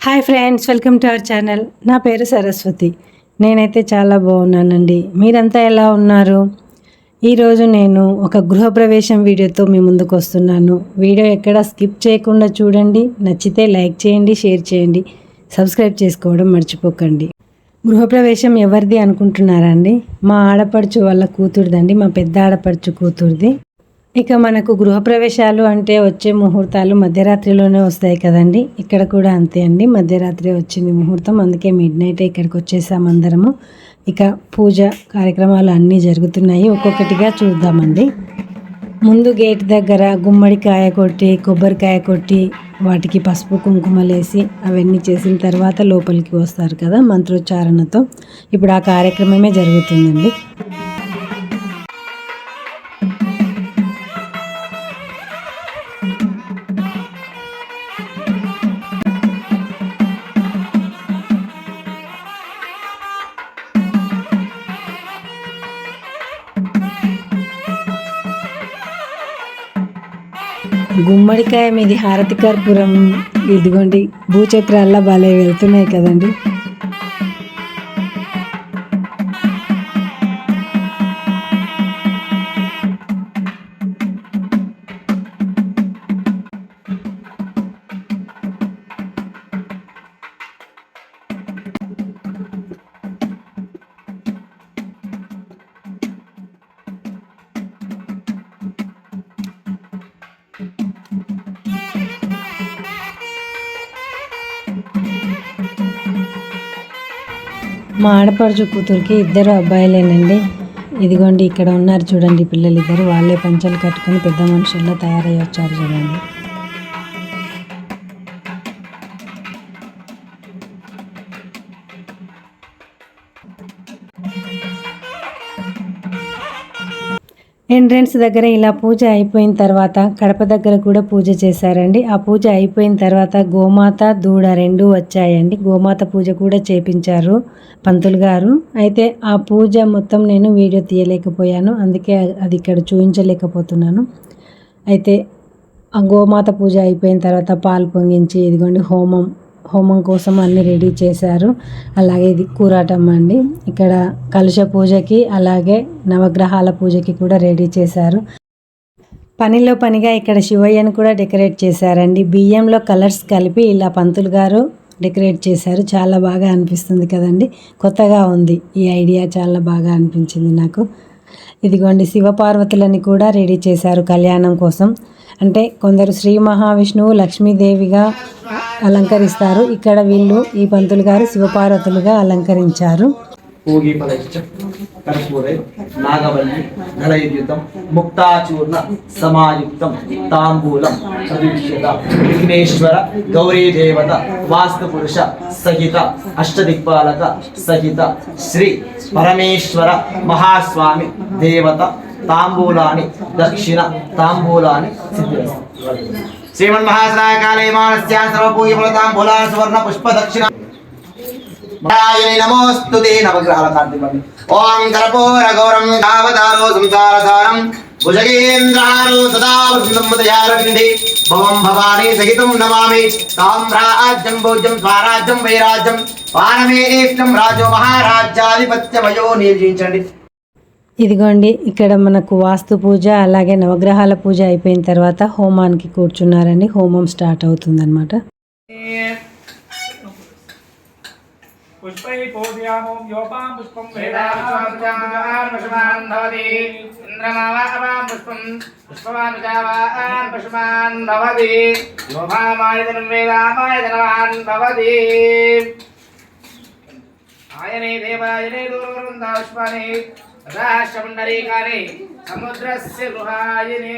Hi friends welcome to our channel నా పేరు సరస్వతి. నేనైతే చాలా బాగున్నానండి. మీరంతా ఎలా ఉన్నారు? ఈరోజు నేను ఒక గృహప్రవేశం వీడియోతో మీ ముందుకు వస్తున్నాను. వీడియో ఎక్కడ స్కిప్ చేయకుండా చూడండి నచ్చితే లైక్ చేయండి షేర్ చేయండి సబ్స్క్రైబ్ చేసుకోవడం మర్చిపోకండి. గృహప్రవేశం ఎవరిది అనుకుంటున్నారండి మా ఆడపడుచు వాళ్ళ కూతురుదండి మా పెద్ద ఆడపడుచు కూతురుది. ఇక మనకు గృహప్రవేశాలు అంటే వచ్చే ముహూర్తాలు మధ్యరాత్రిలోనే వస్తాయి కదండి. ఇక్కడ కూడా అంతే అండి. మధ్యరాత్రి వచ్చింది ముహూర్తం. అందుకే మిడ్ నైట్ ఇక్కడికి వచ్చేసాం అందరము. ఇక పూజ కార్యక్రమాలు అన్నీ జరుగుతున్నాయి. ఒక్కొక్కటిగా చూద్దామండి. ముందు గేట్ దగ్గర గుమ్మడికాయ కొట్టి కొబ్బరికాయ కొట్టి వాటికి పసుపు కుంకుమలేసి అవన్నీ చేసిన తర్వాత లోపలికి వస్తారు కదా మంత్రోచ్చారణతో. ఇప్పుడు ఆ కార్యక్రమమే జరుగుతుందండి. గుమ్మడికాయ మీది హారతి కర్పూరం ఇదిగోండి భూచక్రాల్లో భలే వెళ్తున్నాయి కదండి. మా ఆడపడుచు కూతురికి ఇద్దరు అబ్బాయిలేనండి. ఇదిగోండి ఇక్కడ ఉన్నారు చూడండి పిల్లలు ఇద్దరు వాళ్ళే పంచలు కట్టుకొని పెద్ద మనుషుల్లో తయారై వచ్చారు చూడండి. ఎంట్రన్స్ దగ్గర ఇలా పూజ అయిపోయిన తర్వాత కడప దగ్గర కూడా పూజ చేశారండి. ఆ పూజ అయిపోయిన తర్వాత గోమాత దూడ రెండు వచ్చాయండి. గోమాత పూజ కూడా చేపించారు పంతులు గారు. అయితే ఆ పూజ మొత్తం నేను వీడియో తీయలేకపోయాను. అందుకే అది ఇక్కడ చూపించలేకపోతున్నాను. అయితే ఆ గోమాత పూజ అయిపోయిన తర్వాత పాలు పొంగించి ఇదిగోండి హోమం హోమం కోసం అన్ని రెడీ చేశారు. అలాగే ఇది కూరాటం అండి. ఇక్కడ కలుష పూజకి అలాగే నవగ్రహాల పూజకి కూడా రెడీ చేశారు. పనిలో పనిగా ఇక్కడ శివయ్యను కూడా డెకరేట్ చేశారండి. బియ్యంలో కలర్స్ కలిపి ఇలా పంతులు గారు డెకరేట్ చేశారు. చాలా బాగా అనిపిస్తుంది కదండి. కొత్తగా ఉంది. ఈ ఐడియా చాలా బాగా అనిపించింది నాకు. ఇదిగోండి శివపార్వతులని కూడా రెడీ చేశారు కళ్యాణం కోసం. అంటే కొందరు శ్రీ మహావిష్ణువు లక్ష్మీదేవిగా అలంకరిస్తారు. ఇక్కడ వీళ్ళు ఈ పంతులు గారు శివపార్వతులుగా అలంకరించారు. పూగీఫలశ్చ కర్పూరే నాగవల్లి దళయుతం ముక్తాచూర్ణ సమాయుక్తం తాంబూలం ప్రతిష్యత విఘ్నేశ్వర గౌరీ దేవత వాస్తు పురుష సహిత అష్టదిక్పాలక సహిత శ్రీ పరమేశ్వర మహాస్వామి దేవత తాంబూలాని దక్షిణ తాంబూలాని శ్రీమన్ శ్రీమన్మహాసనాకాలే మానస్య సర్వపూజ తాంబూలా సువర్ణ పుష్ప దక్షిణ నారాయణి నమోస్తు ఓం కర్పూర గౌరం కావతారో సంసారసారం భుజగేంద్రారో సదా వృందముదయారండి భవం భవానీ సహితం నమామి భోజ్యం స్వరాజ్యం వైరాజ్యం వానమే ఇష్టం రాజో మహారాజ్యాధిపత్యమయో నిర్జించండి ఇదిగోండి ఇక్కడ మనకు వాస్తు పూజ అలాగే నవగ్రహాల పూజ అయిపోయిన తర్వాత హోమానికి కూర్చున్నారండి హోమం స్టార్ట్ అవుతుందన్నమాట. ఆయనే దేవాయనే దూరవృందాష్మానే రాష్ట్రపుండరీకారే సముద్రస్య గృహాయనే.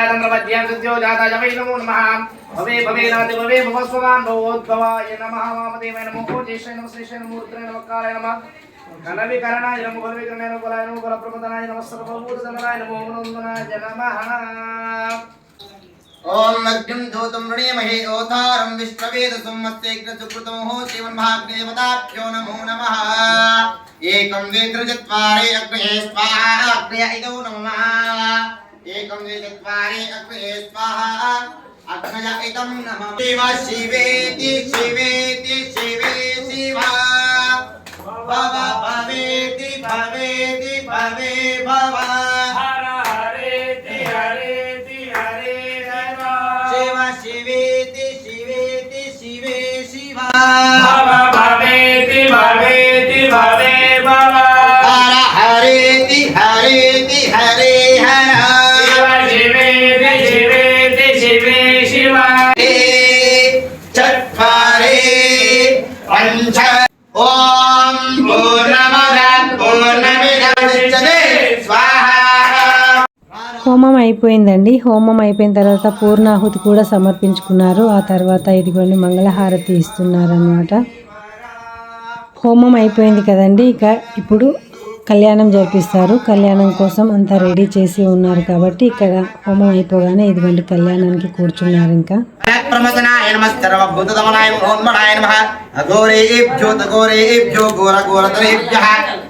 చంద్రమధ్యాద్యోజాతాయ వై నమో. నమః భవే భవే నాతి భవే భవస్వమాన్ భవోద్భవాయ నమః. వామదేవాయ నమో భోజేశాయ నమః శ్రీశాయ నమో రుద్రాయ నమః కాలాయ నమః. కలవికరణాయ నమో కలవికరణాయ నమో కులాయ నమో కులప్రపదనాయ నమః సర్వభూత సమనాయ నమో నమః జనమః ఓం అగ్నిం దూతం వృణేమహే ఓతారం విశ్వవేదసుం మస్తేగ్న సుకృతమో శ్రీమన్మహాగ్నేవతాభ్యో నమో నమః ఏకం వేత్రచత్వారే అగ్నే స్వాహ అగ్నే ఐదౌ నమః ఏకం వేత్రచత్వారే అగ్నే స్వాహ అగ్నయ ఇదం నమః శివ శివేతి శివే శివేతి శివేతి శివే శివ. భవ భవేతి హోమం అయిపోయిందండి. హోమం అయిపోయిన తర్వాత పూర్ణాహుతి కూడా సమర్పించుకున్నారు. ఆ తర్వాత ఇదిగోండి మంగళహారతి ఇస్తున్నారనమాట హోమం అయిపోయింది కదండి. ఇక ఇప్పుడు కళ్యాణం జరిపిస్తారు. కళ్యాణం కోసం అంతా రెడీ చేసి ఉన్నారు కాబట్టి ఇక్కడ హోమం అయిపోగానే ఇదిగోండి కళ్యాణానికి కూర్చున్నారు ఇంకా. ప్రమదనాయ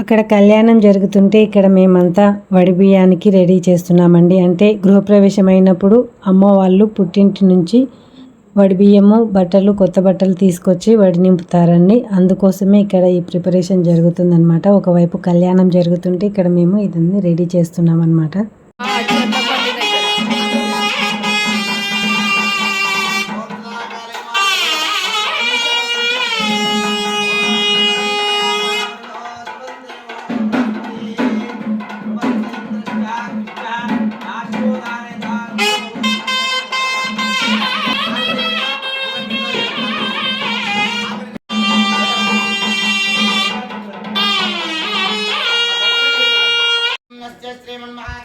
అక్కడ కళ్యాణం జరుగుతుంటే ఇక్కడ మేమంతా వడి బియ్యానికి రెడీ చేస్తున్నామండి. అంటే గృహప్రవేశం అయినప్పుడు అమ్మ వాళ్ళు పుట్టింటి నుంచి వడి బియ్యము బట్టలు కొత్త బట్టలు తీసుకొచ్చి వడి నింపుతారండి. అందుకోసమే ఇక్కడ ఈ ప్రిపరేషన్ జరుగుతుందన్నమాట. ఒకవైపు కళ్యాణం జరుగుతుంటే ఇక్కడ మేము ఇదన్నీ రెడీ చేస్తున్నామన్నమాట.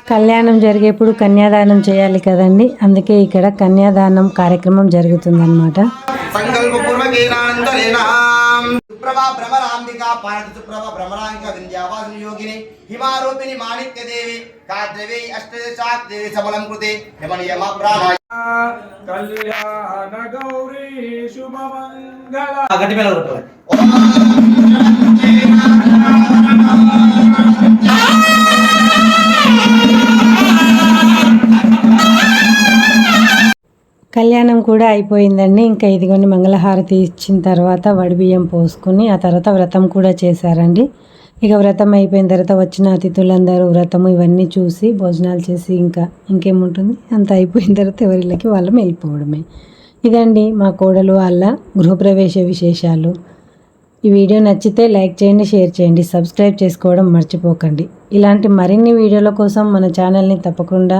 కళ్యాణం జరిగేప్పుడు కన్యాదానం చేయాలి కదండి. అందుకే ఇక్కడ కన్యాదానం కార్యక్రమం జరుగుతుందన్నమాట. భ్రమరాంబికా కళ్యాణం కూడా అయిపోయిందండి. ఇంకా ఇదిగోండి మంగళహారతి ఇచ్చిన తర్వాత వడిబియ్యం పోసుకుని ఆ తర్వాత వ్రతం కూడా చేశారండి. ఇక వ్రతం అయిపోయిన తర్వాత వచ్చిన అతిథులందరూ వ్రతము ఇవన్నీ చూసి భోజనాలు చేసి ఇంకా ఇంకేముంటుంది? అంత అయిపోయిన తర్వాత ఎవరిళ్ళకి వాళ్ళం వెళ్ళిపోవడమే. ఇదండి మా కోడలు వాళ్ళ గృహప్రవేశ విశేషాలు. ఈ వీడియో నచ్చితే లైక్ చేయండి షేర్ చేయండి సబ్స్క్రైబ్ చేసుకోవడం మర్చిపోకండి. ఇలాంటి మరిన్ని వీడియోల కోసం మన ఛానల్ని తప్పకుండా